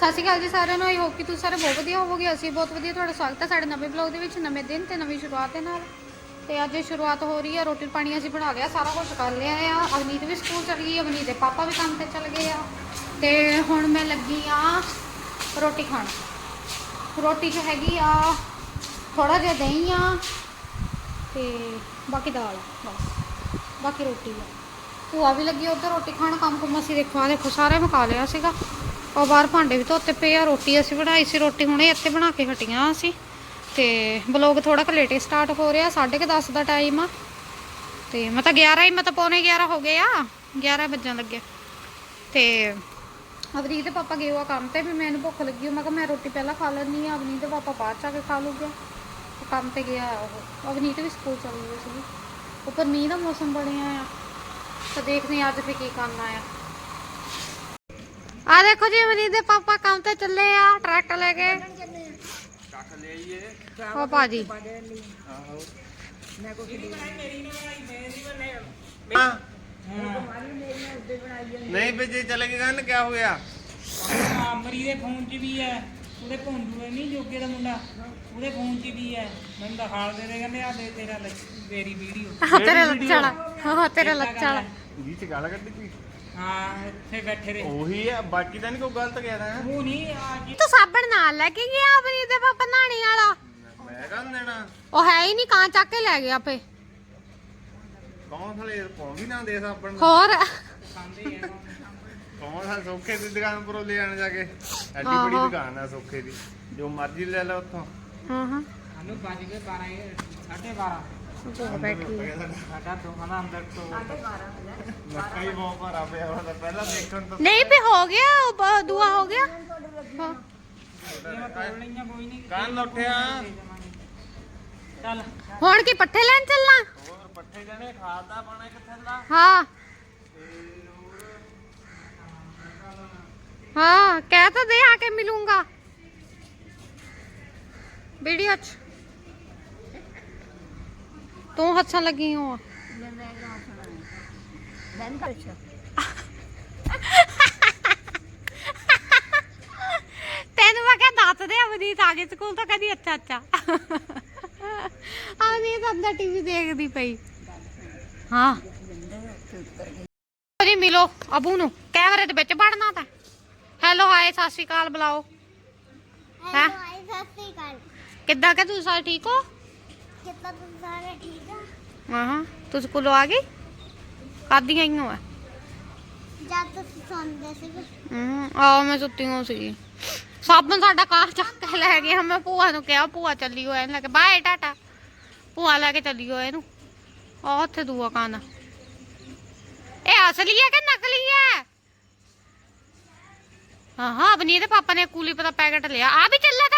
ਸਤਿ ਸ਼੍ਰੀ ਅਕਾਲ ਜੀ ਸਾਰਿਆਂ ਨੂੰ ਆਈ ਹੋਪ ਕਿ ਤੁਸੀਂ ਸਾਰੇ ਬਹੁਤ ਵਧੀਆ ਹੋਵੋਗੇ। ਅਸੀਂ ਬਹੁਤ ਵਧੀਆ ਤੁਹਾਡਾ ਸਵਾਗਤ ਹੈ ਸਾਡੇ ਨਵੇਂ ਬਲੌਗ ਦੇ ਵਿੱਚ, ਨਵੇਂ ਦਿਨ ਤੇ ਨਵੀਂ ਸ਼ੁਰੂਆਤ ਦੇ ਨਾਲ। ਤੇ ਅੱਜ ਸ਼ੁਰੂਆਤ ਹੋ ਰਹੀ ਹੈ, ਰੋਟੀ ਪਾਣੀ ਅਸੀਂ ਬਣਾ ਲਿਆ, ਸਾਰਾ ਕੁਝ ਕਰ ਲਿਆ ਆ। ਅਵਨੀਤ ਵੀ ਸਕੂਲ ਚਲ ਗਈ, ਅਵਨੀਤ ਦੇ ਪਾਪਾ ਵੀ ਕੰਮ ਤੇ ਚਲ ਗਏ ਆ। ਤੇ ਹੁਣ ਮੈਂ ਲੱਗੀ ਆ ਰੋਟੀ ਖਾਣ। ਰੋਟੀ 'ਚ ਹੈਗੀ ਆ ਥੋੜਾ ਜਿਹਾ ਦਹੀਂ ਆ ਤੇ ਬਾਕੀ ਦਾਲ, ਬਸ। ਬਾਕੀ ਰੋਟੀ ਆ। ਭੂਆ ਵੀ ਲੱਗੀ ਉੱਧਰ ਰੋਟੀ ਖਾਣ, ਕੰਮ ਕੁਮ ਅਸੀਂ ਦੇਖੋ ਆ ਦੇਖੋ, ਸਾਰੇ ਮੁਕਾ ਲਿਆ ਸੀਗਾ। ਉਹ ਬਾਹਰ ਭਾਂਡੇ ਵੀ ਧੋਤੇ ਪਏ ਆ, ਰੋਟੀ ਅਸੀਂ ਬਣਾਈ ਸੀ, ਰੋਟੀ ਹੁਣੇ ਇੱਥੇ ਬਣਾ ਕੇ ਹਟੀਆਂ ਅਸੀਂ। ਤੇ ਬਲੌਗ ਥੋੜਾ ਕੁ ਲੇਟੇ ਸਟਾਰਟ ਹੋ ਰਿਹਾ 10:30 ਦਾ ਟਾਈਮ ਆ। ਤੇ ਮੈਂ ਤਾਂ 11 ਹੀ, ਮੈਂ ਤਾਂ ਪੌਣੇ 11 ਹੋ ਗਏ ਆ 11 ਵੱਜਣ ਲੱਗੇ। ਤੇ ਅਵਨੀਤ ਦੇ ਪਾਪਾ ਗਏ ਆ ਕੰਮ ਤੇ, ਵੀ ਮੈਨੂੰ ਭੁੱਖ ਲੱਗੀ ਮੈਂ ਕਿਹਾ ਮੈਂ ਰੋਟੀ ਪਹਿਲਾਂ ਖਾ ਲੈਣੀ ਆ, ਅਵਨੀਤ ਦੇ ਪਾਪਾ ਬਾਅਦ ਚ ਆ ਕੇ ਖਾ ਲੂਗੇ। ਕੰਮ ਤੇ ਗਿਆ ਉਹ, ਅਵਨੀਤ ਵੀ ਸਕੂਲ ਚਲ ਗਈ ਸੀ ਉੱਪਰ ਮੀਂਹ ਦਾ ਮੌਸਮ ਬਣਿਆ ਆ, ਤਾਂ ਦੇਖਦੇ ਅੱਜ ਫੇ ਕੀ ਕਰਨਾ ਆ। ਆ ਦੇਖੋ ਜੀ ਅਵਨੀਤ ਦੇ ਪਾਪਾ ਕੰਮ ਤੇ ਚੱਲੇ ਆ ਟਰੈਕਟਰ ਲੈ ਕੇ। ਕੱਖ ਲੈ ਆਈਏ ਉਹ ਭਾਜੀ। ਆਹੋ ਨਹੀਂ ਵੀ ਜੇ ਚਲੇ ਗਏ ਗਨ ਕੀ ਹੋ ਗਿਆ? ਅਮਰੀ ਦੇ ਫੋਨ 'ਚ ਵੀ ਹੈ। ਉਹਦੇ ਭੋਂਦੂ ਹੈ ਨਹੀਂ ਜੋਗੇ ਦਾ ਮੁੰਡਾ। ਉਹਦੇ ਫੋਨ 'ਚ ਵੀ ਹੈ। ਮੈਨੂੰ ਤਾਂ ਹਾਲ ਦੇ ਦੇ ਕਹਿੰਦੇ ਆ ਦੇ ਤੇਰਾ ਲੱਛ- ਤੇਰੀ ਵੀਡੀਓ ਤੇਰੇ ਲੱਛਣ ਹਾਂ ਤੇਰੇ ਲੱਛਣ ਜੀ ਚ ਗਾਲ ਕੱਢੀ ਸੀ ਹਾਂ ਇੱਥੇ ਬੈਠੇ ਰਹੇ। ਉਹੀ ਆ ਬਾਕੀ ਤਾਂ ਨਹੀਂ ਕੋਈ ਗਲਤ ਕਹਿ ਰਹਾ। ਨਹੀਂ ਆ ਜੀ ਤੂੰ ਸਾਬਣ ਨਾਲ ਲੈ ਕੇ ਗਿਆ ਆਪਣੀ ਤੇ ਪਾਪਾ ਨਹਾਣੇ ਵਾਲਾ? ਮੈਂ ਕਹਿੰਦਾ ਦੇਣਾ। ਉਹ ਹੈ ਹੀ ਨਹੀਂ ਕਾਂ ਚੱਕ ਕੇ ਲੈ ਗਿਆ ਆਪੇ। ਕੌਣ ਥਲੇ ਪਾਉਂਦੀ ਨਾ ਦੇ ਸਾਬਣ ਹੋਰ? ਖਾਂਦੇ ਆ ਕੌਣ ਆ ਸੋਖੇ ਦੀ ਦੁਕਾਨ ਪਰੋਂ ਲੈ ਜਾ ਕੇ? ਐਡੀ ਬੜੀ ਦੁਕਾਨ ਆ ਜੋ ਮਰਜ਼ੀ ਲੈ ਲੈ नहीं, पे हो गया दुआ हो गया। हाँ। की पट्ठे लेन चलना। हाँ।, हाँ। कह तो दे, आके मिलूँगा। वीडियो ਤੂੰ ਹੱਥਾਂ ਲੱਗੀ ਹੋ ਤੈਨੂੰ ਮੈਂ ਕਿਹਾ ਦੱਸ ਦੇ ਅਵਨੀਤ ਆ ਗਈ ਸਕੂਲ ਤੋਂ ਕਹਿੰਦੀ ਅੱਛਾ ਅੱਛਾ। ਅਵਨੀਤ ਅੰਦਰ ਟੀਵੀ ਦੇਖਦੀ ਪਈ। ਹਾਂ। ਜੀ ਮਿਲੋ ਅਬੂ ਨੂੰ। ਕੈਮਰੇ ਦੇ ਵਿੱਚ ਵੜਨਾ ਤਾਂ। ਹੈਲੋ ਹਾਏ ਸਤਿ ਸ਼੍ਰੀ ਅਕਾਲ ਬੁਲਾਓ। ਹੈਂ? ਹਾਈ ਸਤਿ ਸ਼੍ਰੀ ਅਕਾਲ। ਕਿੱਦਾਂ ਕਿ ਤੁਸੀਂ ਸਾਰੇ ਠੀਕ ਹੋ? ਕਿੱਦਾਂ ਤੁਸੀਂ ਸਾਰੇ ਠੀਕ ਆ ਹਾਂ ਹਾਂ ਤੁਸੀਂ ਸਕੂਲੋਂ ਆ ਗਈ ਕਾਦੀਆਂ ਆਈਆਂ ਵਾ ਜਦ ਤੁਸੀਂ ਸੌਂਦੇ ਸੀ ਹੂੰ ਆ ਮੈਂ ਸੁੱਤੀ ਹਾਂ ਸੀ ਸਾਬਣ ਸਾਡਾ ਕਾਰ ਚੱਕ ਕੇ ਲੈ ਗਿਆ ਮੈਂ ਭੂਆ ਨੂੰ ਕਿਹਾ ਭੂਆ ਚੱਲੀ ਹੋਇਆ ਇਹਨੂੰ ਲੈ ਕੇ ਬਾਏ ਟਾਟਾ ਭੂਆ ਲੈ ਕੇ ਚੱਲੀ ਹੋਇਆ ਇਹਨੂੰ ਆ ਉੱਥੇ ਦੂਆ ਕਾਨ ਇਹ ਅਸਲੀ ਹੈ ਕਿ ਨਕਲੀ ਹੈ ਹਾਂ ਹਾਂ ਅਬਨੀ ਦੇ ਪਾਪਾ ਨੇ ਕੂਲੀ ਪਤਾ ਪੈਕਟ ਲਿਆ ਆ ਵੀ ਚੱਲਿਆ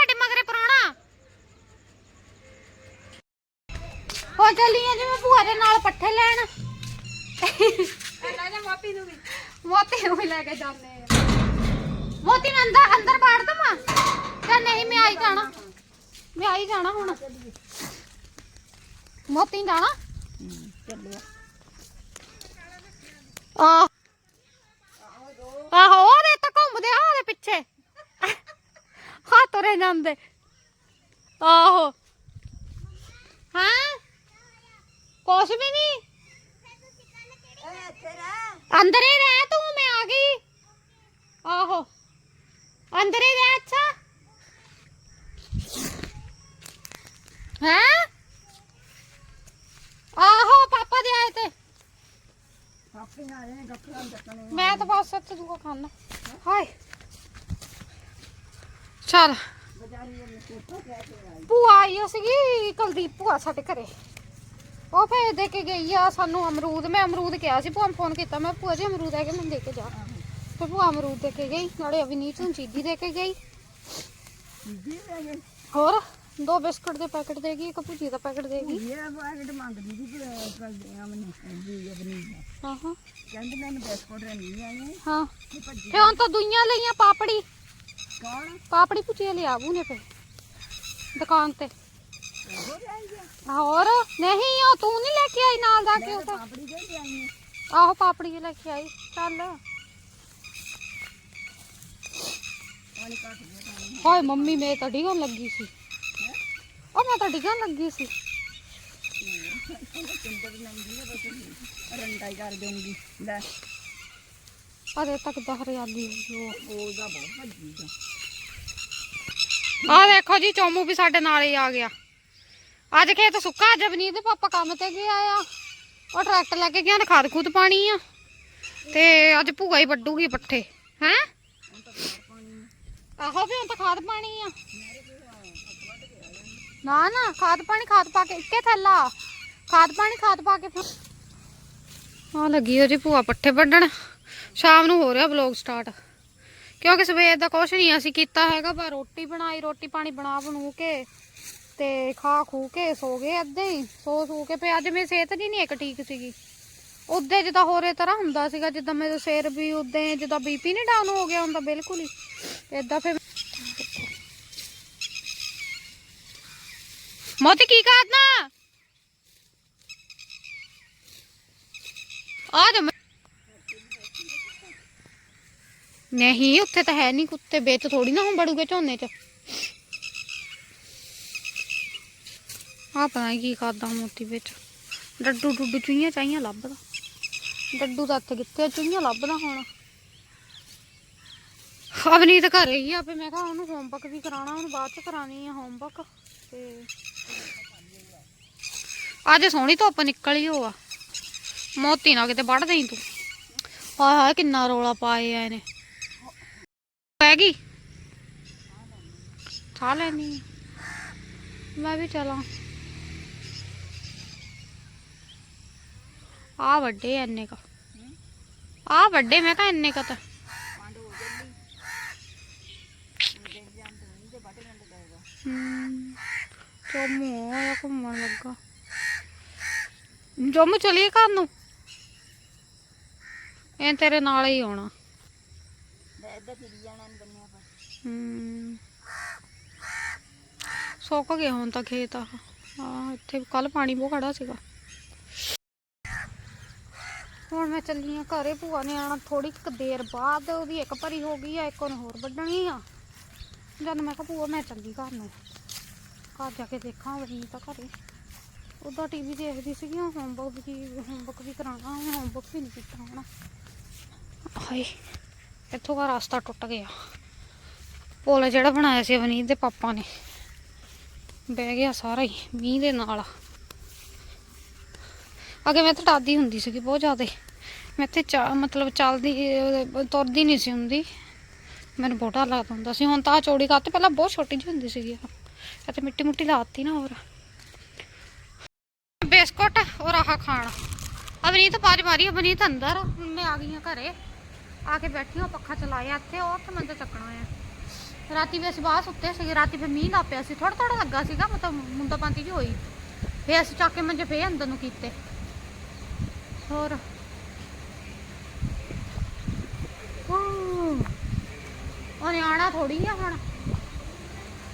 ਹੋ ਚੱਲੀਆਂ ਜਿਵੇਂ ਭੂਆ ਦੇ ਨਾਲ ਪੱਠੇ ਲੈਣ। ਲੈ ਜਾ ਮੋਤੀ ਨੂੰ ਵੀ। ਮੋਤੀ ਨੂੰ ਵੀ ਲੈ ਕੇ ਜਾਂਦੇ ਆ। ਮੋਤੀ ਨੂੰ ਅੰਦਰ ਅੰਦਰ ਬਾੜ ਦਮਾ ਤੇ ਨਹੀਂ ਮੈਂ ਆਈ ਜਾਣਾ। ਮੈਂ ਆਈ ਜਾਣਾ ਹੁਣ। ਮੋਤੀ ਜਾਣਾ? ਆ ਆਹੋ ਉਹਦੇ ਤਾਂ ਘੁੰਮਦੇ ਆ ਉਹਦੇ ਪਿੱਛੇ। ਹਾਂ ਤੁਰੇ ਜਾਂਦੇ। ਆਹੋ। ਹਾਂ? ਕੁਛ ਵੀ ਨਹੀਂ ਅੰਦਰ ਹੀ ਰਹਿ ਤੂੰ ਮੈਂ ਆ ਗਈ ਆਹੋ ਅੰਦਰ ਹੀ ਰਹਿ ਅੱਛਾ ਹੈ ਆਹੋ ਪਾਪਾ ਦੇ ਆਏ ਤੇ ਮੈਂ ਤਾਂ ਬਸ ਇੱਥੇ ਦੂਆ ਖਾਣਾ ਹਾਏ ਚਲ ਭੂਆ ਆਈ ਓ ਸੀਗੀ ਕੁਲਦੀਪ ਭੂਆ ਸਾਡੇ ਘਰੇ ਉਹ ਫੇਰ ਦੇ ਕੇ ਗਈ ਆ ਸਾਨੂੰ ਅਮਰੂਦ ਮੈਂ ਅਮਰੂਦ ਕਿਹਾ ਸੀ ਭੂਆ ਨੂੰ ਫੋਨ ਕੀਤਾ ਮੈਂ ਭੂਆ ਜੀ ਅਮਰੂਦ ਹੈਗੇ ਮੈਨੂੰ ਦੇ ਕੇ ਜਾ। ਫਿਰ ਭੂਆ ਅਮਰੂਦ ਦੇ ਕੇ ਗਈ ਨਾਲੇ ਅਵਨੀਤ ਨੂੰ ਚੀਦੀ ਦੇ ਕੇ ਗਈ। ਹੋਰ ਦੋ ਬਿਸਕੁਟ ਦੇ ਪੈਕਟ ਦੇ ਗਈ ਇੱਕ ਭੁਜੀ ਦਾ ਪੈਕਟ ਦੇ ਗਈ। ਇਹ ਬਾਗਟ ਮੰਗਦੀ ਸੀ ਆ ਮਨੀ ਜੀ ਆਪਣੀ ਹਾਂ ਹਾਂ ਕਹਿੰਦੇ ਮੈਨੂੰ ਬਿਸਕੁਟ ਨਹੀਂ ਆਏ। ਹਾਂ। ਤੇ ਹੁਣ ਤਾਂ ਦੁਈਆਂ ਲਈਆਂ ਪਾਪੜੀ। ਕੌਣ? ਪਾਪੜੀ ਭੁਜੀ ਲਿਆ ਬੂ ਨੇ ਫੇ ਦੁਕਾਨ ਤੇ। ਹੋਰ ਨਹੀਂ ਉਹ ਤੂੰ ਨਹੀਂ ਲੈ ਕੇ ਆਈ ਨਾਲ ਜਾ ਕੇ ਉਹ ਤਾਂ ਆਪਣੀ ਦੇ ਆਈ ਆਹੋ ਪਾਪੜੀ ਲੈ ਕੇ ਆਈ ਚੱਲ ਉਹਨੇ ਹਾਏ ਮੰਮੀ ਮੈਂ ਤਾਂ ਡਿਗਣ ਲੱਗੀ ਸੀ ਉਹ ਮੈਂ ਤਾਂ ਡਿਗਣ ਲੱਗੀ ਸੀ ਰੰਡਾ ਹੀ ਕਰ ਦੇਂਗੀ ਲੈ ਅਰੇ ਤੱਕ ਦਾ ਹਰਿਆਲੀ ਹੋ ਗਈ ਉਹ ਉਹਦਾ ਬਹੁਤ ਭੱਜੀ ਦਾ ਆ ਦੇਖੋ ਜੀ ਚੋਮੂ ਵੀ ਸਾਡੇ ਨਾਲ ਹੀ ਆ ਗਿਆ ਅੱਜ ਖੇਤ ਸੁੱਕਾ ਜਵਨੀਤ ਦੇ ਪਾਪਾ ਕੰਮ ਤੇ ਗਿਆ ਆ। ਉਹ ਟਰੈਕਟਰ ਲੈ ਕੇ ਗਿਆ ਨੇ ਖਾਦ ਖੂਦ ਪਾਣੀ ਆ। ਤੇ ਅੱਜ ਭੂਆ ਹੀ ਵੱਡੂਗੀ ਪੱਠੇ, ਹੈ? ਆਹੋ ਵੀ ਹੁਣ ਤਾਂ ਖਾਦ ਪਾਣੀ ਆ। ਨਾ ਨਾ, ਖਾਦ ਪਾਣੀ ਖਾਦ ਪਾ ਕੇ ਇੱਕੇ ਥੱਲਾ। ਖਾਦ ਪਾਣੀ ਖਾਦ ਪਾ ਕੇ ਆ ਲੱਗੀ ਹੋ ਜੀ ਭੂਆ ਪੱਠੇ ਵੱਢਣ। ਸ਼ਾਮ ਨੂੰ ਹੋ ਰਿਹਾ ਵਲੌਗ ਸਟਾਰਟ। ਕਿਉਂਕਿ ਸਵੇਰ ਦਾ ਕੁਛ ਨਹੀਂ ਅਸੀਂ ਕੀਤਾ ਹੈਗਾ, ਪਰ ਰੋਟੀ ਬਣਾਈ, ਰੋਟੀ ਪਾਣੀ ਬਣਾ ਬਣੂ ਕੇ ਤੇ ਖਾ ਖੂ ਕੇ ਸੋ ਗਏ ਅੱਧੇ ਹੀ, ਸੋ ਸੋ ਕੇ ਪਿਆ ਅੱਜ ਮੇਰੀ ਸਿਹਤ ਜੀ ਨਹੀਂ ਇੱਕ ਠੀਕ ਸੀਗੀ। ਉਦੇ ਜਿੱਦਾਂ ਹੋਰੇ ਤਰ੍ਹਾਂ ਹੁੰਦਾ ਸੀਗਾ, ਜਿੱਦਾਂ ਮੇਰੇ ਸਿਰ ਵੀ ਉਦੇ ਜਿੱਦਾਂ ਬੀਪੀ ਨਹੀਂ ਡਾਊਨ ਹੋ ਗਿਆ ਹੁੰਦਾ ਬਿਲਕੁਲ ਹੀ। ਇਦਾਂ ਫਿਰ ਮੋਤੀ ਕੀ ਕਰਨਾ? ਆ ਜਾ ਮੈਂ- ਨਹੀਂ, ਉੱਥੇ ਤਾਂ ਹੈ ਨਹੀਂ ਕੁੱਤੇ, ਵਿੱਚ ਥੋੜੀ ਨਾ ਹੁਣ ਬੜੂਗੇ ਝੋਨੇ 'ਚ। ਆ ਪਤਾ ਨੀ ਕੀ ਕਰਦਾ ਮੋਤੀ ਵਿੱਚ। ਡੱਡੂ ਡੁੱਡੂ ਚੁਈਆਂ ਚਾਈਆਂ ਲੱਭਦਾ। ਡੱਡੂ ਤਾਂ ਇੱਥੇ ਕਿੱਥੇ ਚੁਈਆਂ ਲੱਭਦਾ ਹੁਣ। ਅਵਨੀਤ ਘਰੇ ਹੀ ਆਪੇ, ਮੈਂ ਕਿਹਾ ਉਹਨੂੰ ਹੋਮਵਰਕ ਵੀ ਕਰਾਉਣਾ, ਉਹਨੂੰ ਬਾਅਦ ਚ ਕਰਾਣੀ ਆ ਹੋਮਵਰਕ ਤੇ ਅੱਜ ਸੋਹਣੀ ਧੁੱਪ ਨਿਕਲੀ ਹੋ ਆ ਮੋਤੀ ਨਾ ਕਿਤੇ ਵੱਢ ਦੇਈ ਤੂੰ। ਹਾਏ ਹਾਏ, ਕਿੰਨਾ ਰੋਲਾ ਪਾਏ ਆ ਇਹਨੇ। ਪੈ ਗਈ? ਖਾ ਲੈਣੀ ਮੈਂ ਵੀ ਚਲਾਂ। ਆ ਵੱਡੇ ਆ ਇੰਨੇ ਕਾ। ਆ ਵੱਡੇ, ਮੈਂ ਕਹਾ ਇੰਨੇ ਕਾ ਤਾਂ। ਹੂੰ ਆਇਆ ਘੁੰਮਣ ਲੱਗਾ। ਜੋਮੂ ਚਲੀਏ ਘਰ ਨੂੰ? ਇਹ ਤੇਰੇ ਨਾਲ ਹੀ ਆਉਣਾ। ਮੈਂ ਇੱਧਰ ਫਿਰੀ ਜਾਣਾ ਇਹਨੂੰ ਬੰਨਿਆ ਪਰ ਹੂੰ। ਸੁੱਕ ਗਿਆ ਹੁਣ ਤਾਂ ਖੇਤ ਆ। ਇੱਥੇ ਕੱਲ ਪਾਣੀ ਬਹੁਤ ਖੜਾ ਸੀਗਾ। ਹੁਣ ਮੈਂ ਚੱਲੀ ਆ ਘਰੇ, ਭੂਆ ਨੇ ਆਣਾ ਥੋੜੀ ਕੁ ਦੇਰ ਬਾਅਦ ਉਹਦੀ ਇੱਕ ਭਰੀ ਹੋ ਗਈ ਆ, ਇੱਕ ਉਹਨੇ ਹੋਰ ਵੱਢਣੀ ਆ। ਜਦ ਮੈਂ ਕਿਹਾ, ਭੂਆ ਮੈਂ ਚੱਲੀ ਘਰ ਨੂੰ। ਘਰ ਜਾ ਕੇ ਦੇਖਾਂ ਵਰੀ ਤਾਂ ਘਰੇ। ਉਹਦਾ ਟੀਵੀ ਦੇਖਦੀ ਸੀਗੀ ਹੋਮਵਰਕ ਵੀ ਹੋਮਵਰਕ ਵੀ ਕਰਾਉਣਾ ਹੋਮਵਰਕ ਵੀ ਨਹੀਂ ਕੀਤਾ ਹੋਣਾ। ਹਾਏ, ਇੱਥੋਂ ਦਾ ਰਸਤਾ ਟੁੱਟ ਗਿਆ। ਪੁਲ ਜਿਹੜਾ ਬਣਾਇਆ ਸੀ ਅਵਨੀਤ ਦੇ ਪਾਪਾ ਨੇ, ਬਹਿ ਗਿਆ ਸਾਰਾ ਹੀ ਮੀਂਹ ਦੇ ਨਾਲ। ਅੱਗੇ ਮੈਂ ਤਾਂ ਡਰਦੀ ਹੁੰਦੀ ਸੀਗੀ ਬਹੁਤ ਜ਼ਿਆਦਾ। ਮੈਂ ਇੱਥੇ ਚਾ- ਮਤਲਬ ਚੱਲਦੀ ਤੁਰਦੀ ਨਹੀਂ ਸੀ ਹੁੰਦੀ। ਮੈਨੂੰ ਬਹੁਤਾ ਲੱਗਦਾ ਹੁੰਦਾ ਸੀ। ਹੁਣ ਤਾਂ ਆਹ ਚੌੜੀ ਕਰਤੇ, ਪਹਿਲਾਂ ਬਹੁਤ ਛੋਟੀ ਜਿਹੀ ਹੁੰਦੀ ਸੀਗੀ ਅਤੇ ਮਿੱਟੀ ਮੁੱਟੀ ਲਾਤੀ ਨਾ ਹੋਰ। ਬਿਸਕੁਟ ਔਰ ਆਹ ਖਾਣਾ। ਅਵਨੀਤ ਬਾਜ ਮਾਰੀ ਅਵਨੀਤ ਅੰਦਰ। ਮੈਂ ਆ ਗਈ ਆ ਘਰੇ। ਆ ਕੇ ਬੈਠੀ ਹਾਂ ਪੱਖਾ ਚਲਾਇਆ ਇੱਥੇ, ਉਹ ਤੇ ਮੈਂ ਤਾਂ ਚੱਕਣਾ ਆ। ਰਾਤੀ ਵੀ ਅਸੀਂ ਬਾਹਰ ਸੁੱਤੇ ਸੀਗੇ, ਰਾਤੀ ਫਿਰ ਮੀਂਹ ਲਾ ਪਿਆ ਸੀ। ਥੋੜਾ ਥੋੜਾ ਲੱਗਾ ਸੀਗਾ, ਮਤਲਬ ਮੁੰਡਾ ਪਾਂਤੀ ਜੀ ਹੋਈ। ਫੇਰ ਅਸੀਂ ਚੱਕ ਕੇ ਮੰਜੇ ਫੇਰ ਅੰਦਰ ਨੂੰ ਕੀਤੇ। ਹੋਰ ਹੂੰ। ਉਹਨੇ ਆਣਾ ਥੋੜੀ ਆ ਹੁਣ।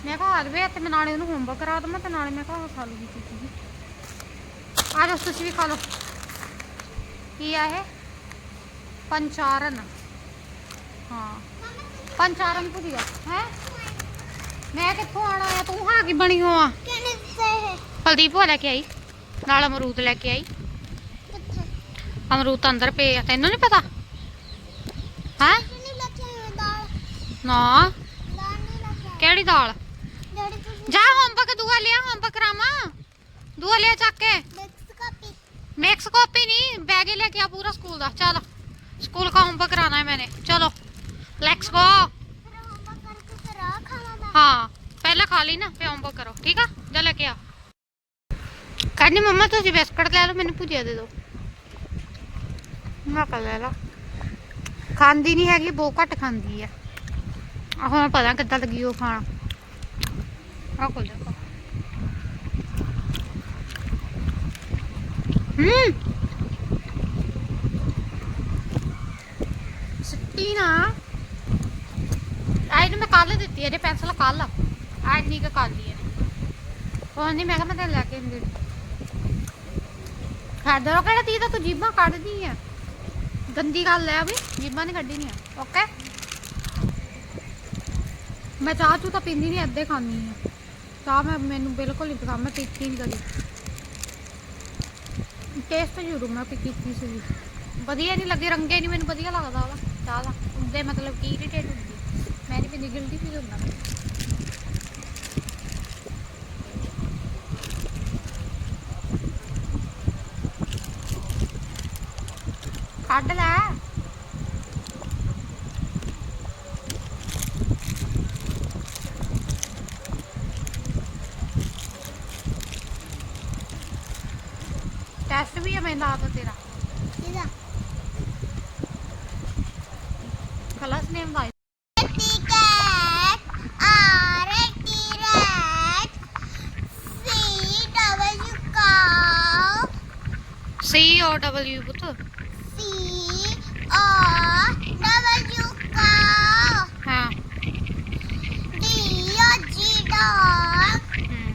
ਮੈਂ ਕਿਹਾ ਆ ਤੇ ਮੈਂ ਨਾਲੇ ਉਹਨੂੰ ਹੋਮਵਰਕ ਕਰਾ ਦਵਾਂ ਤੇ ਨਾਲੇ ਮੈਂ ਕਿਹਾ ਉਹ ਖਾ ਲੂਗੀ ਚੀਜ਼ੀ ਆ ਜਾਓ ਤੁਸੀਂ ਵੀ ਖਾ ਲਓ। ਕੀ ਆ ਇਹ? ਪੰਚਾਰਨ। ਹਾਂ। ਪੰਚਾਰਨ ਭੁਜੀਆ। ਹੈ? ਮੈਂ ਕਿੱਥੋਂ ਆਣਾ ਆ? ਤੂੰ ਹਾਂ ਕੀ ਬਣੀ ਹੋ ਆ ਕਿਹਨੇ ਦਿੱਤੇ ਹਲਦੀਪ ਹੋ ਲੈ ਕੇ ਆਈ। ਨਾਲ ਅਮਰੂਦ ਲੈ ਕੇ ਆਈ। ਅਮਰੂਦ ਅੰਦਰ ਪਏ ਆ, ਤੈਨੂੰ ਨਹੀਂ ਪਤਾ? ਹੈ? ਨਾ। ਕਿਹੜੀ ਦਾਲ? ਜਾ ਹੋਮਵਰਕ ਦੂਆ ਲਿਆ ਹੋਮਵਰਕ ਰਾਮਾ ਦੂਆ ਲਿਆ ਚੱਕ ਕੇ। ਮਿਕਸ ਕਾਪੀ ਨਹੀਂ ਬੈਗ ਲੈ ਕੇ ਆ ਪੂਰਾ ਸਕੂਲ ਦਾ। ਚਲ ਸਕੂਲ ਦਾ ਹੋਮਵਰਕ ਕਰਾਣਾ ਹੈ ਮੈਨੇ। ਚਲੋ ਲੈਟਸ ਗੋ ਹਾਂ, ਪਹਿਲਾਂ ਖਾ ਲਈ ਨਾ, ਫਿਰ ਹੋਮਵਰਕ ਕਰੋ। ਠੀਕ ਆ? ਜਾ ਲੈ ਕੇ ਆ। ਕਹਿੰਦੀ, ਮੰਮਾ, ਤੁਸੀਂ ਬਿਸਕਟ ਲੈ ਲਓ, ਮੈਨੂੰ ਭੁਜਿਆ ਦੇ ਦੋ ਮੈਂ ਕਹ ਲੈ ਲਾ। ਖਾਂਦੀ ਨਹੀਂ ਹੈਗੀ, ਬਹੁਤ ਘੱਟ ਖਾਂਦੀ ਆ। ਹੁਣ ਪਤਾ ਕਿੱਦਾਂ ਲੱਗੀ ਉਹ ਖਾਣਾ। ਆ ਕੋਲ ਦੇਖੋ ਹੂੰ। ਸਿੱਟੀ ਨਾ। ਆਈ ਨੂੰ ਮੈਂ ਕੱਲ ਦਿੱਤੀ ਇਹਦੇ ਪੈਨਸਲ ਕੱਲ ਅੱਜ ਨਹੀਂ ਕਿ ਕੱਲ ਦੀ ਉਹ ਨਹੀਂ ਮੈਂ ਕਿਹਾ ਮੈਂ ਤਾਂ ਲੈ ਕੇ ਦੇ ਖਾਦਰ ਉਹ ਤੀ ਤਾਂ ਤੂੰ ਜੀਬਾਂ ਕੱਢਦੀ ਆ। ਗੰਦੀ ਗੱਲ ਹੈ ਵੀ ਜੀਬਾਂ ਨਹੀਂ ਕੱਢਣੀ ਆ ਓਕੇ ਮੈਂ ਚਾਹ ਚੂ ਤਾਂ ਪੀਂਦੀ ਨਹੀਂ ਅੱਧੇ ਖਾਂਦੀ ਆ। ਚਾਹ ਮੈਂ, ਮੈਨੂੰ ਬਿਲਕੁਲ ਨਹੀਂ ਪਸੰਦ, ਮੈਂ ਪੀਤੀ ਨਹੀਂ ਕਦੀ। ਟੇਸਟ ਜ਼ਰੂਰ ਮੈਂ ਪੀ ਕੀਤੀ ਸੀ ਵਧੀਆ ਨਹੀਂ ਲੱਗੇ, ਰੰਗੇ ਨਹੀਂ ਮੈਨੂੰ ਵਧੀਆ ਲੱਗਦਾ ਉਹਦਾ, ਚਾਹ ਦਾ। ਉਹਦੇ ਮਤਲਬ ਕੀ ਇਰੀਟੇਟ ਹੁੰਦੀ। ਮੈਂ ਨਹੀਂ ਪੀਂਦੀ ਗਿਲਟੀ ਫੀਲ ਹੁੰਦਾ। ਕੱਢ ਲੈ ਟੈਸਟ ਵੀ ਹੈ ਮੈਂ ਆਦਾ ਤੇਰਾ ਇਹਦਾ ਕਲਸ ਨੇਮ ਦਾ ticket R T rat C W cow C O W ਪੁੱਤ ਸੀ ਆਰ ਡਬਲਯੂ ਕਾਉ ਹਾਂ D O G dog hmm,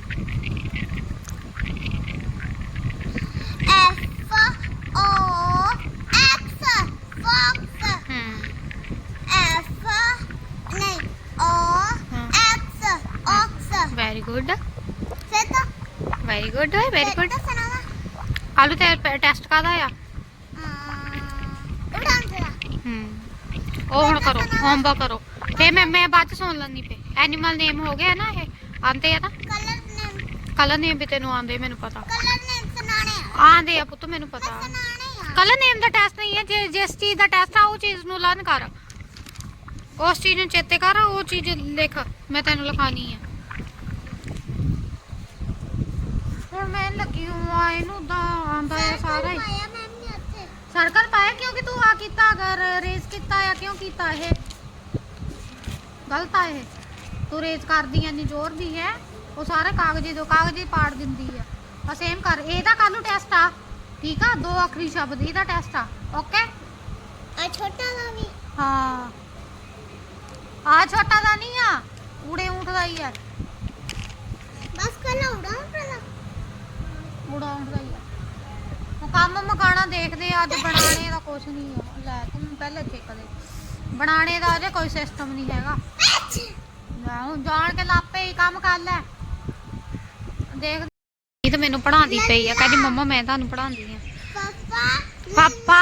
F O X fox hmm, F ਨਹੀਂ ਓ ਹਾਂ। ਐਕਸ ਔਕਸ ਵੈਰੀ ਗੁੱਡ ਫਿਰ ਤਾਂ ਤਾਂ ਸੁਣਾਵਾ ਆਲੂ ਤੇ test ਕਾਦਾ ਆ? ਉਹ ਹੁਣ ਕਰੋ ਹੋਮਵਰਕ ਕਰੋ। ਫੇ ਮੈਂ ਮੈਂ ਬਾਅਦ ਚ ਸੁਣ ਲੈਣੀ ਪਏ ਐਨੀਮਲ ਨੇਮ ਹੋ ਗਿਆ ਨਾ ਇਹ ਆਂਦੇ ਆ ਨਾ। ਕਲਰ ਨੇਮ ਕਲਰ ਨੇਮ ਵੀ ਤੈਨੂੰ ਆਂਦੇ ਮੈਨੂੰ ਪਤਾ। ਕਲਰ ਨੇਮ ਸੁਣਾਣੇ ਆ। ਆਂਦੇ ਆ ਪੁੱਤ ਮੈਨੂੰ ਪਤਾ। ਕਲਰ ਨੇਮ ਦਾ ਟੈਸਟ ਨਹੀਂ ਹੈ ਜੇ ਜਿਸ ਚੀਜ਼ ਦਾ ਟੈਸਟ ਆ ਉਹ ਚੀਜ਼ ਨੂੰ ਲਰਨ ਕਰ। ਉਸ ਚੀਜ਼ ਨੂੰ ਚੇਤੇ ਕਰ ਉਹ ਚੀਜ਼ ਲਿਖ। ਮੈਂ ਤੈਨੂੰ ਲਿਖਾਣੀ ਹੈ ਹੁਣ ਮੈਂ ਲੱਗੀ ਹਾਂ ਇਹਨੂੰ ਦਾ ਆਂਦਾ ਹੈ ਸਾਰਾ ਹੀ। ਉੱਥੇ ਸਰਕਲ ਪਾਇਆ ਕਿਉਂਕਿ ਤੂੰ ਆ ਕੀਤਾ ਅਗਰ ਰੇਸ ਕੀਤਾ ਆ ਕਿਉਂ ਕੀਤਾ ਇਹ? ਗਲਤ ਆ ਇਹ। ਤੂੰ ਰੇਸ ਕਰਦੀ ਐ ਨੀ ਜ਼ੋਰ ਦੀ ਹੈ। ਉਹ ਸਾਰੇ ਕਾਗਜ਼ੇ ਜੋ ਕਾਗਜ਼ੇ ਪਾੜ ਦਿੰਦੀ ਆ। ਆ ਸੇਮ ਕਰ ਇਹਦਾ ਕੱਲ ਨੂੰ ਟੈਸਟ ਆ। ਠੀਕ ਆ? ਦੋ ਆਖਰੀ ਸ਼ਬਦ ਇਹਦਾ ਟੈਸਟ ਆ। ਓਕੇ ਆ ਛੋਟਾ ਦਾ ਵੀ। ਹਾਂ। ਆ ਛੋਟਾ ਦਾ ਨਹੀਂ ਆ। ਊੜੇ ਊਂਠ ਦਾ ਹੀ ਆ। ਬਸ ਕੱਲਾ ਪਹਿਲਾਂ। ਊੜਾ ਊਂਠ ਦਾ ਹੀ ਆ। ਉਹ ਕੰਮ ਮਕਾਣਾ ਦੇਖਦੇ ਆ ਅੱਜ ਬਣਾਣੇ ਦਾ ਕੁਛ ਨਹੀਂ ਆ। ਲੈ ਤੂੰ ਪਹਿਲੇ ਚੈੱਕ ਦੇ। ਬਣਾਣੇ ਦਾ ਅਜੇ ਕੋਈ ਸਿਸਟਮ ਨਹੀਂ ਹੈਗਾ। ਲੈ ਹੁਣ ਜਾਣ ਕੇ ਲਾਪੇ ਹੀ ਕੰਮ ਕਰ ਲੈ। ਦੇਖ ਇਹ ਤਾਂ ਮੈਨੂੰ ਪੜਾਉਂਦੀ ਪਈ ਆ। ਕਹਿੰਦੀ ਮੰਮਾ ਮੈਂ ਤੁਹਾਨੂੰ ਪੜਾਉਂਦੀ ਆ। ਪਾਪਾ ਪਾਪਾ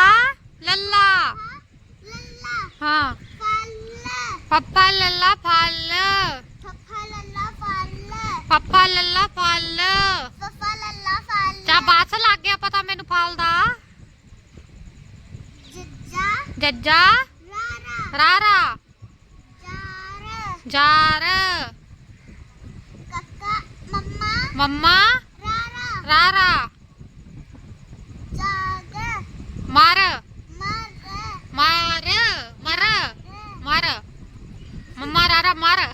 ਲੱਲਾ। ਲੱਲਾ। ਹਾਂ। ਫਲ। ਪਾਪਾ ਲੱਲਾ ਫਲ। ਪਪਾ ਲੱਲਾ ਫਲ। ਪਾਪਾ ਲੱਲਾ ਫਲ। ਚਾ ਬਾਸ ਲੱਗ ਗਿਆ ਪਤਾ ਮੈਨੂੰ ਫਲ ਦਾ। ਜੱਜਾ। ਜੱਜਾ। ਰਾਰਾ। ਰਾਰਾ। ਚਾਰ। ਜਾਰ ਕੱਕਾ ਮੰਮਾ। ਮੰਮਾ। ਰਾਰਾ। ਰਾਰਾ। ਜਾਗ। ਮਰ। ਮਰ। ਮਾਰ। ਮਰ। ਮਰ। ਮੰਮਾ ਰਾਰਾ ਮਰ।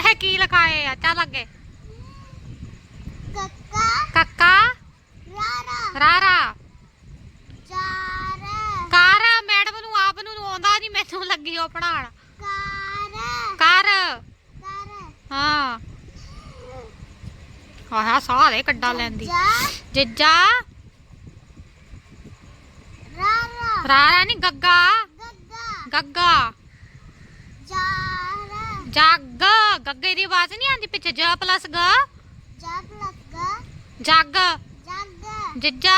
ਇਹ ਕੀ ਲਿਖਾਏ ਆ? ਚੱਲ ਅੱਗੇ ਕੱਕਾ ਕੱਕਾ ਰਾਰਾ। ਚਾਰ। ਕਾਰ ਮੈਡਮ ਨੂੰ ਆਪ ਨੂੰ ਆਉਂਦਾ ਨਹੀਂ ਮੈਨੂੰ ਲੱਗੀ ਉਹ ਪੜਾਣ ਕਾਰ ਕਰ ਕਰ ਹਾਂ। ਆਹ ਦੇ ਕੱਡਾ ਲੈਂਦੀ। ਜਾ ਜਿੱਜਾ। ਰਾਰਾ। ਰਾਰਾ ਨਹੀਂ ਗੱਗਾ। ਗੱਗਾ। ਜਾਰ। ਜੱਗ। ਗੱਗੇ ਦੀ ਆਵਾਜ਼ ਨਹੀਂ ਆਉਂਦੀ ਪਿੱਛੇ ਜ ਪਲਸ ਗ। ਜਗ ਲੱਗਾ ਜੱਗ ਜਗ। ਜਿੱਜਾ?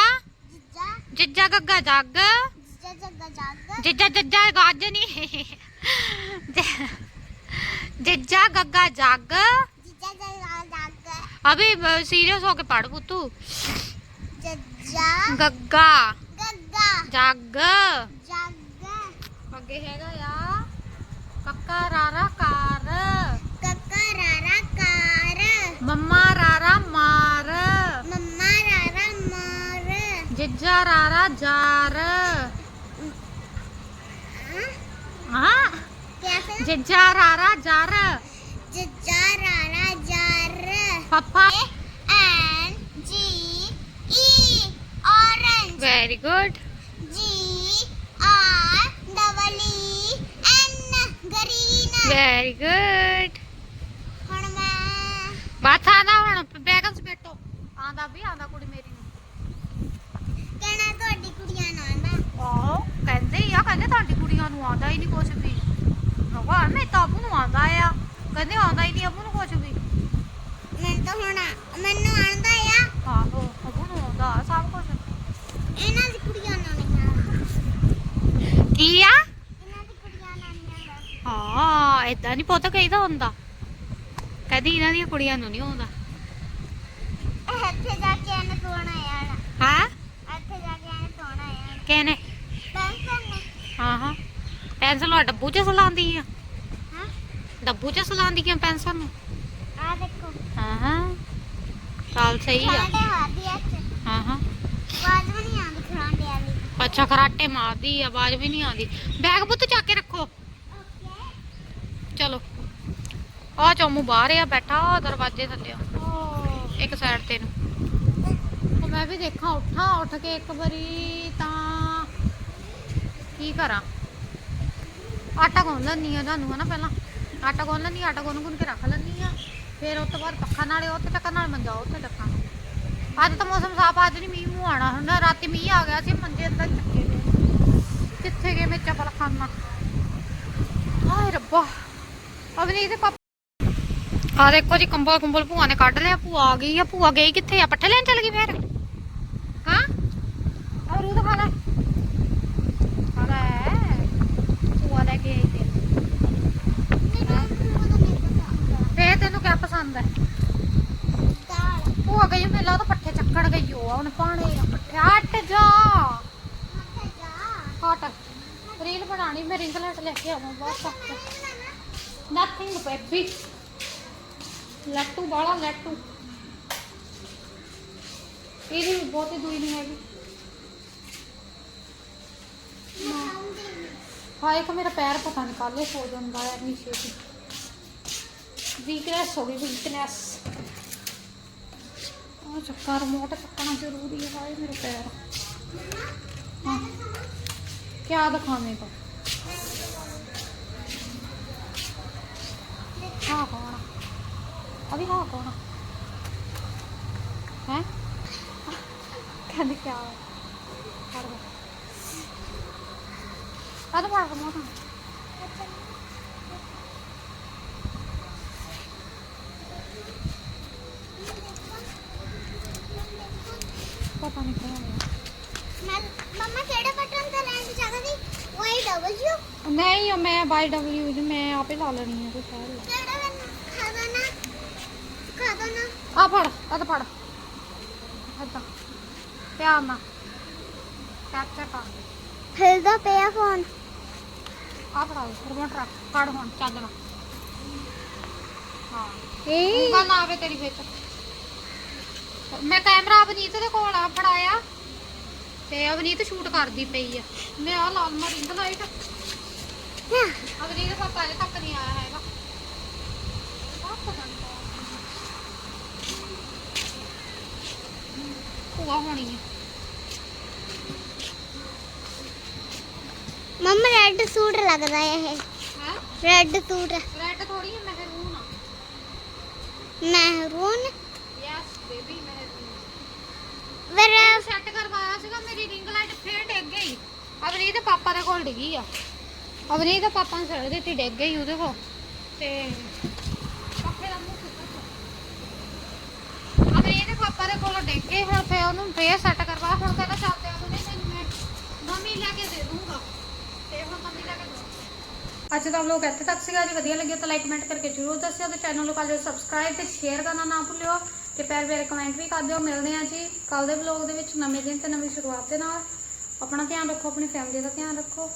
ਜਿੱਜਾ। ਜਿੱਜਾ ਗੱਗਾ ਜੱਗ। ਜਿੱਜਾ ਜੱਗਾ ਜਗ। ਜਿੱਜਾ ਜੱਜਾ ਗੱਜ ਨਹੀਂ। ਜਿੱਜਾ ਗੱਗਾ ਜੱਗ। ਜਿੱਜਾ ਜੱਗਾ। ਜਗ ਅਭੀ ਸੀਰੀਅਸ ਹੋ ਕੇ ਪੜ ਪੁੱਤੂ। ਜੱਜਾ। ਗੱਗਾ। ਗੱਗਾ। ਜੱਗ। ਜਗ। ਅੱਗੇ ਹੈਗਾ ਆ ਕੱਕਾ ਰਾਰਾ ਕਾਰ ਕੱਕਾ ਰਾਰਾ ਕਾਰ ਮੰਮਾ ਰਾਰਾ ਮਾਰ ਮੰਮਾ ਰਾਰਾ ਮਾਰ ਜਿੱਜਾ ਰਾਰਾ ਜਾਰ। ਹਾਂ? ਜਿੱਜਾ ਰਾਰਾ ਜਰ। ਜੱਜਾ ਰਾਰਾ ਜਰ। ਪਪਾ। N G E orange very good R double E N green very good ਹੁਣ ਮੈਂ ਬਾਤ ਆਂਦਾ ਹੁਣ ਬੈਗਨ ਬੈਠੋ ਆਂਦਾ ਵੀ ਆਂਦਾ ਕੁੜੀ ਮੇਰੀ। ਤੁਹਾਡੀ ਕੁੜੀਆਂ ਨੂੰ। ਆਂਦਾ ਆਹ ਕਹਿੰਦੇ ਹੀ ਆ ਕਹਿੰਦੇ ਤੁਹਾਡੀ ਕੁੜੀਆਂ ਨੂੰ ਆਂਦਾ ਹੀ ਨਹੀਂ ਕੁਛ ਵੀ। ਭਗਵਾਨ ਮੈਂ ਤਾਂ ਅਬੂ ਨੂੰ ਆਉਂਦਾ ਆ। ਕਹਿੰਦੇ ਆਉਂਦਾ ਹੀ ਨਹੀਂ ਅਬੂ ਨੂੰ ਕੁਝ ਵੀ। ਮੈਨੂੰ ਤਾਂ ਹੁਣ ਮੈਨੂੰ ਆਉਂਦਾ ਆ। ਆਹੋ ਅਬੂ ਨੂੰ ਆਉਂਦਾ ਸਭ ਕੁਝ ਇਹਨਾਂ ਦੀ ਕੁੜੀਆਂ ਨੂੰ ਨਹੀਂ ਆਉਂਦਾ। ਕੀ ਆ? ਇਹਨਾਂ ਦੀ ਕੁੜੀਆਂ ਨੂੰ ਨਹੀਂ ਆਉਂਦਾ। ਹਾਂ ਇਦਾਂ ਨਹੀਂ ਪਤਾ ਕਹੀਦਾ ਹੁੰਦਾ। ਕਦੀ ਇਹਨਾਂ ਦੀਆਂ ਕੁੜੀਆਂ ਨੂੰ ਨਹੀਂ ਆਉਂਦਾ। ਇੱਥੇ ਜਾ ਕੇ ਇਹਨੇ ਤੋਣਾ ਯਾਰ ਹਾਂ ਇੱਥੇ ਜਾ ਕੇ ਇਹਨੇ ਨੇ? ਹਾਂ ਹਾਂ ਪੈਨਸਲ ਉਹ ਡੱਬੂ 'ਚ ਸਲਾਉਂਦੀ ਆ? ਹਾਂ? ਡੱਬੂ 'ਚ ਸਲਾਉਂਦੀ ਆ ਪੈਨਸਲ ਨੂੰ? ਆ ਦੇਖੋ। ਹਾਂ ਹਾਂ ਚੱਲ ਸਹੀ ਆ। ਹਾਂ ਹਾਂ ਆਵਾਜ਼ ਵੀ ਨਹੀਂ ਆਉਂਦੀ ਖਰਾਂਡੇ ਵਾਲੀ। ਅੱਛਾ ਖਰਾਟੇ ਮਾਰਦੀ ਆ ਆਵਾਜ਼ ਵੀ ਨਹੀਂ ਆਉਂਦੀ। ਬੈਗ ਪੁੱਤ ਚੱਕ ਕੇ ਰੱਖੋ। ਓਕੇ। ਚਲੋ। ਆ ਚੋਮੂ ਬਾਹਰ ਆ ਬੈਠਾ ਦਰਵਾਜ਼ੇ ਥੱਲੇ। ਆ। ਇੱਕ ਸਾਈਡ ਤੇ ਨੂੰ। ਮੈਂ ਵੀ ਦੇਖਾਂ ਉੱਠਾਂ ਉੱਠ ਕੇ ਇੱਕ ਵਾਰੀ। ਕੀ ਕਰਾਂ? ਆਟਾ ਗੁੰਨ ਲੈਣੀ ਆ ਤੁਹਾਨੂੰ, ਹਨਾ ਪਹਿਲਾਂ। ਆਟਾ ਗੁੰਨ ਲੈਣੀ ਆਟਾ ਗੁੰਨ ਗੁੰਨ ਕੇ ਰੱਖ ਲੈਣੀ ਆ ਫਿਰ ਉਸ ਤੋਂ ਬਾਅਦ ਪੱਖਾ ਨਾਲੇ ਉੱਥੇ ਚੱਕਣ ਨਾਲ ਮੰਜਾ ਉੱਥੇ ਚੱਕਾਂ ਅੱਜ ਤਾਂ ਮੌਸਮ ਸਾਫ਼, ਅੱਜ ਨਹੀਂ ਮੀਂਹ ਮੂੰਹ ਆਣਾ ਹੁੰਦਾ। ਰਾਤੀ ਮੀਂਹ ਆ ਗਿਆ ਸੀ, ਮੰਜੇ ਅੰਦਰ ਚੱਕੇ ਗਏ। ਕਿੱਥੇ ਗਏ ਮੇਰੇ ਚੱਪਲ ਖਾਨਾ ਹਾਏ ਰੱਬਾ। ਅਵਨੀ ਦੇ ਆ ਦੇਖੋ ਜੀ ਕੰਬਲ ਕੁੰਬਲ ਭੂਆ ਨੇ ਕੱਢ ਲਿਆ, ਭੂਆ ਆ ਗਈ ਆ, ਭੂਆ ਗਈ ਕਿੱਥੇ ਆ? ਪੱਠੇ ਲੈਣ ਚੱਲ ਗਈ ਫੇਰ। ਹਾਂ ਔਰ ਉਹ ਖਾ ਲੈ ਖਾ ਲੈ ਭੂਆ ਲੈ ਕੇ ਆਈ ਤੇ ਮੈਨੂੰ ਉਹਦਾ ਨਹੀਂ ਪਤਾ ਫੇਰ ਤੈਨੂੰ ਕਿਆ ਪਸੰਦ ਹੈ? ਦਾਲ ਭੂਆ ਗਈ ਮੈਨੂੰ ਲੱਗਦਾ ਪੱਠੇ ਚੱਕਣ ਗਈ ਹੋ ਆ ਉਹਨੇ ਪਾਣੇ ਪੱਠੇ। ਹਟ ਜਾ। ਉੱਥੇ ਜਾ ਹਟ। ਰੀਲ ਬਣਾਣੀ ਮੈਂ ਰਿੰਗ ਲਾਈਟ ਲੈ ਕੇ ਆਵਾਂ ਬਸ ਨਥਿੰਗ ਬੇਬੀ ਲੱਟੂ ਬਾਲਾ ਲੱਟੂ ਇਹਦੀ ਵੀ ਬਹੁਤੀ ਦੂਈ ਨਹੀਂ ਹੈਗੀ। ਹਾਂ ਇੱਕ ਮੇਰਾ ਪੈਰ ਪਤਾ ਨਹੀਂ ਕਾਲੇ ਹੋ ਜਾਂਦਾ ਹੈ ਇੰਨੀ ਛੇਤੀ। ਵੀਕਨੈਸ ਹੋ ਗਈ ਵੀਕਨੈਸ ਉਹ ਚੱਕਾ ਰਿਮੋਟ ਚੱਕਣਾ ਜ਼ਰੂਰੀ ਹੈ ਇਹ ਮੇਰੇ ਪੈਰ। ਹਾਂ। ਕਿਆ ਦਿਖਾਵੇਂ ਤੋ ਹਾਂ ਕੋਣਾ ਅਭੀ ਹਾਂ ਕੋਣਾ ਹੈ? ਕਹਿੰਦੇ ਕਿਆ? ਆ ਤਾਂ ਫੜ ਰਿਮੋਟ ਆਈ ਡਬਲਯੂ ਜੀ ਮੈਂ ਆਪੇ ਲਾ ਲੈਣੀ ਆ ਤੇ ਸਾਰਾ ਆ ਫੜ ਆ ਤਾਂ ਫੜ। ਅੱਦਾਂ ਧਿਆਨ ਨਾਲ ਕੈਪਚਰ ਕਰ ਫਿਰਦਾ ਪਿਆ ਫੋਨ। ਆ ਫੜਾ ਰਿਮੋਟ ਰੱਖ। ਫੜ ਹੁਣ ਚੱਲਣਾ ਹਾਂ। ਏ। ਉਂਗਲ ਨਾ ਆਵੇ ਤੇਰੀ ਵਿੱਚ। ਮੈਂ ਕੈਮਰਾ ਅਵਨੀਤ ਦੇ ਕੋਲ ਆ ਫੜਾਇਆ। ਤੇ ਅਵਨੀਤ ਸ਼ੂਟ ਕਰਦੀ ਪਈ ਆ। ਮੈਂ ਆ ਲਾਲ ਮਰਿੰਗ ਲਾਈਟ ਅਵਨੀਤ ਦੇ ਪਾਪਾ ਅਜੇ ਤੱਕ ਨਹੀਂ ਆਇਆ ਹੈਗਾ। ਭੂਆ ਹੋਣੀ ਹੈ ਮੰਮਾ ਰੈੱਡ ਸੂਟ ਲੱਗਦਾ ਹੈ ਇਹ। ਹੈ? Red suit. ਰੈਡ ਥੋੜੀ ਹੈ ਮਹਿਰੂਨ ਆ। ਮਹਿਰੂਨ? ਯੈਸ ਬੇਬੀ ਮਹਿਰੂਨ। ਮੇਰਾ ਸੈੱਟ ਕਰਵਾਇਆ ਸੀਗਾ ਮੇਰੀ ਰਿੰਗ ਲਾਈਟ ਫੇਰ ਡਿੱਗ ਗਈ। ਅਵਨੀਤ ਦੇ ਪਾਪਾ ਦੇ ਕੋਲ ਡਿੱਗੀ ਆ। ਅਵਨੀਤ ਦੇ ਪਾਪਾ ਨੇ ਸੜ ਦਿੱਤੀ ਡਿੱਗ ਗਈ ਉਹਦੇ ਕੋਲ। ਤੇ ਪੱਖੇ ਦਾ ਮੂੰਹ ਸੁੱਕਾ ਅਵਨੀਤ ਦੇ ਪਾਪਾ ਦੇ ਕੋਲ ਡਿੱਗ ਗਈ ਹੁਣ ਫੇਰ ਉਹਨੂੰ ਫੇਰ ਸੈੱਟ ਕਰਵਾ। ਹੁਣ ਕਹਿੰਦਾ ਚੱਲਦੇ ਆ ਉਹਨੇ ਤੈਨੂੰ ਮੈਂ ਨਵੀਂ ਲੈ ਕੇ ਦੇ ਦੂੰਗਾ। ਤੇ ਹੁਣ ਨਵੀਂ ਲੈ ਕੇ ਦੂੰਗਾ। ਅੱਜ ਦਾ ਵਲੋਗ ਇੱਥੇ ਤੱਕ ਸੀਗਾ ਜੀ। ਵਧੀਆ ਲੱਗਿਆ ਤਾਂ ਲਾਈਕ ਕਮੈਂਟ ਕਰਕੇ ਜਰੂਰ ਦੱਸਿਓ ਤੇ ਚੈਨਲ ਨੂੰ ਕਰ ਲਿਓ ਸਬਸਕ੍ਰਾਈਬ ਤੇ ਸ਼ੇਅਰ ਕਰਨਾ ਨਾ ਭੁੱਲਿਓ। ਤੇ ਪਿਆਰ ਪਿਆਰੇ ਕਮੈਂਟ ਵੀ ਕਰ ਦਿਓ। ਮਿਲਦੇ ਆ ਜੀ ਕੱਲ ਦੇ ਵਲੋਗ ਦੇ ਵਿੱਚ ਨਵੇਂ ਦਿਨ ਤੇ ਨਵੀਂ ਸ਼ੁਰੂਆਤ ਦੇ ਨਾਲ। ਆਪਣਾ ਧਿਆਨ ਰੱਖੋ, ਆਪਣੀ ਫੈਮਿਲੀ ਦਾ ਧਿਆਨ ਰੱਖੋ।